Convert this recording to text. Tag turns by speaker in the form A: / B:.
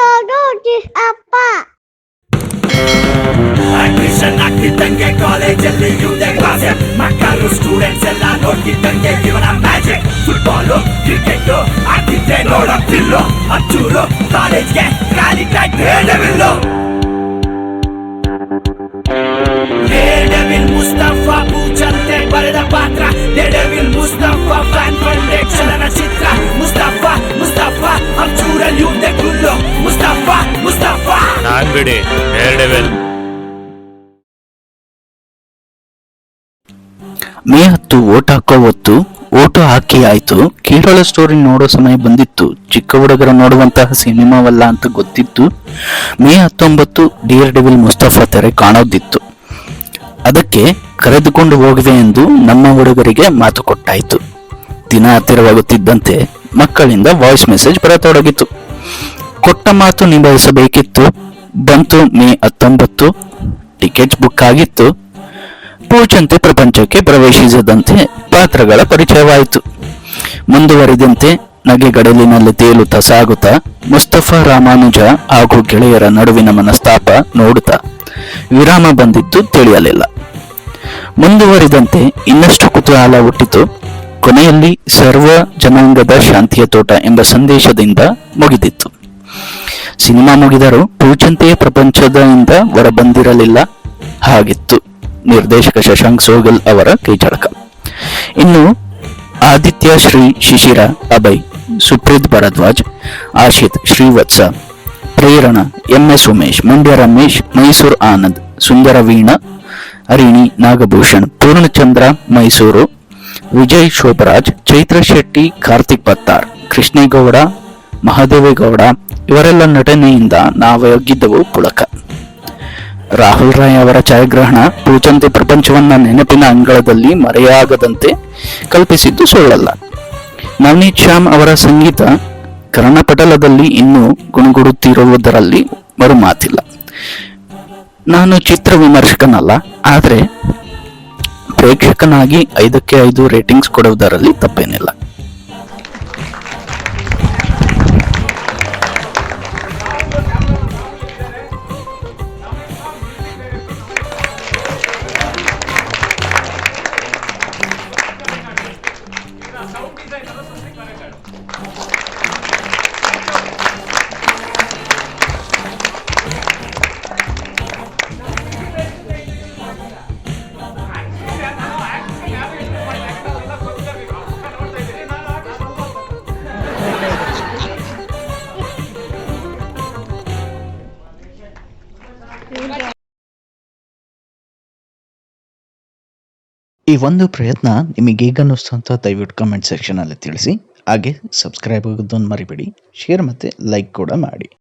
A: ನೋಡು ಅಪ್ಪ
B: ಅಡ್ಮಿಷನ್ ಆಗ್ತಿದ್ದಂಗೆ ಕಾಲೇಜಲ್ಲಿ ಇವ್ದೆ ಕ್ಲಾಸ್ ಮಕ್ಕಳು ಸ್ಟೂಡೆಂಟ್ಸ್ ಎಲ್ಲ ನೋಡ್ತಿದ್ದಂಗೆ ಇವನ ಮ್ಯಾಜಿಕ್ ಫುಟ್ಬಾಲು ಕ್ರಿಕೆಟ್ ಆಗ್ತಿದ್ದೆ ನೋಡಕ್ತಿಲ್ಲೋ ಹಚ್ಚೂರು ಕಾಲೇಜ್ಗೆ ಖಾಲಿ ಹೇಳವಿಲ್ಲೋ ಡೇಡವಿಲ್ ಮುಸ್ತಫಾ ಪೂಜಂತೆ
C: ನಾನ್ ಡೇರ್ಡೆವಿಲ್
D: ಮೇ ಹತ್ತು ಓಟ್ ಹಾಕೋ ಹೊತ್ತು ಓಟು ಹಾಕಿ ಆಯ್ತು. ಕೇರಳ ಸ್ಟೋರಿ ನೋಡೋ ಸಮಯ ಬಂದಿತ್ತು. ಚಿಕ್ಕ ಹುಡುಗರ ನೋಡುವಂತಹ ಸಿನಿಮಾವಲ್ಲ ಅಂತ ಗೊತ್ತಿತ್ತು. ಮೇ ಹತ್ತೊಂಬತ್ತು ಡಿಯರ್ ಡೆವಿಲ್ ಮುಸ್ತಫಾ ತೆರೆ ಕಾಣೋದಿತ್ತು. ಅದಕ್ಕೆ ಕರೆದುಕೊಂಡು ಹೋಗಿದೆ ಎಂದು ನಮ್ಮ ಹುಡುಗರಿಗೆ ಮಾತು ಕೊಟ್ಟಾಯಿತು. ದಿನ ಹತ್ತಿರವಾಗುತ್ತಿದ್ದಂತೆ ಮಕ್ಕಳಿಂದ ವಾಯ್ಸ್ ಮೆಸೇಜ್ ಬರತೊಡಗಿತು. ಕೊಟ್ಟ ಮಾತು ನಿಭಾಯಿಸಬೇಕಿತ್ತು. ಬಂತು ಮೇ ಹತ್ತೊಂಬತ್ತು. ಟಿಕೆಟ್ ಬುಕ್ ಆಗಿತ್ತು. ಪೂಜಂತೆ ಪ್ರಪಂಚಕ್ಕೆ ಪ್ರವೇಶಿಸದಂತೆ ಪಾತ್ರಗಳ ಪರಿಚಯವಾಯಿತು. ಮುಂದುವರಿದಂತೆ ನಗೆಗಡಲಿನಲ್ಲಿ ತೇಲುತ್ತಾ ಸಾಗುತ್ತಾ ಮುಸ್ತಫಾ ರಾಮಾನುಜ ಹಾಗೂ ಗೆಳೆಯರ ನಡುವಿನ ಮನಸ್ತಾಪ ನೋಡುತ್ತಾ ವಿರಾಮ ಬಂದಿತ್ತು ತಿಳಿಯಲಿಲ್ಲ. ಮುಂದುವರಿದಂತೆ ಇನ್ನಷ್ಟು ಕುತೂಹಲ ಹುಟ್ಟಿತು. ಕೊನೆಯಲ್ಲಿ ಸರ್ವ ಜನಾಂಗದ ಶಾಂತಿಯ ತೋಟ ಎಂಬ ಸಂದೇಶದಿಂದ ಮುಗಿದಿತ್ತು. ಸಿನಿಮಾ ಮುಗಿದರೂ ಪೂಚಂತೆಯ ಪ್ರಪಂಚದಿಂದ ಹೊರಬಂದಿರಲಿಲ್ಲ. ಹಾಗಿತ್ತು. ನಿರ್ದೇಶಕ ಶಶಾಂಕ್ ಸೋಗಲ್ ಅವರ ಕೈಚಳಕ ಇನ್ನು ಆದಿತ್ಯ ಶ್ರೀ ಶಿಶಿರ, ಅಭಯ್, ಸುಪ್ರೀತ್ ಭರದ್ವಾಜ್, ಆಶಿತ್ ಶ್ರೀವತ್ಸ, ಪ್ರೇರಣ ಎಂ ಎಸ್ ಉಮೇಶ್, ಮಂಡ್ಯ ರಮೇಶ್, ಮೈಸೂರು ಆನಂದ್, ಸುಂದರ ವೀಣಾ ಹರಿಣಿ ನಾಗಭೂಷಣ್, ಪೂರ್ಣಚಂದ್ರ, ಮೈಸೂರು, ವಿಜಯ್ ಶೋಭರಾಜ್, ಚೈತ್ರ ಶೆಟ್ಟಿ, ಕಾರ್ತಿಕ್ ಪತ್ತಾರ್ ಕೃಷ್ಣೇಗೌಡ, ಮಹಾದೇವೇಗೌಡ ಇವರೆಲ್ಲ ನಟನೆಯಿಂದ ನಾವಾಗಿದ್ದವು ಪುಳಕ. ರಾಹುಲ್ ರಾಯ್ ಅವರ ಛಾಯಾಗ್ರಹಣ ಪೂಜಂತೆ ಪ್ರಪಂಚವನ್ನ ನೆನಪಿನ ಅಂಗಳದಲ್ಲಿ ಮರೆಯಾಗದಂತೆ ಕಲ್ಪಿಸಿದ್ದು ಸುಳ್ಳಲ್ಲ. ನವನೀತ್ ಶ್ಯಾಮ್ ಅವರ ಸಂಗೀತ ಕರ್ಣಪಟಲದಲ್ಲಿ ಇನ್ನೂ ಗುಣಗುಡುತ್ತಿರುವುದರಲ್ಲಿ ಮರುಮಾತಿಲ್ಲ ನಾನು ಚಿತ್ರ ವಿಮರ್ಶಕನಲ್ಲ, ಆದರೆ ಪ್ರೇಕ್ಷಕನಾಗಿ ಐದಕ್ಕೆ ಐದು ರೇಟಿಂಗ್ಸ್ ಕೊಡುವುದರಲ್ಲಿ ತಪ್ಪೇನಿಲ್ಲ. ಈ ಒಂದು ಪ್ರಯತ್ನ ನಿಮಗೆ ಈಗ ಅನ್ನಿಸ್ತು ದಯವಿಟ್ಟು ಕಮೆಂಟ್ ಸೆಕ್ಷನಲ್ಲಿ ತಿಳಿಸಿ. ಹಾಗೆ ಸಬ್ಸ್ಕ್ರೈಬ್ ಆಗೋದನ್ನು ಮರಿಬೇಡಿ. ಶೇರ್ ಮತ್ತು ಲೈಕ್ ಕೂಡ ಮಾಡಿ.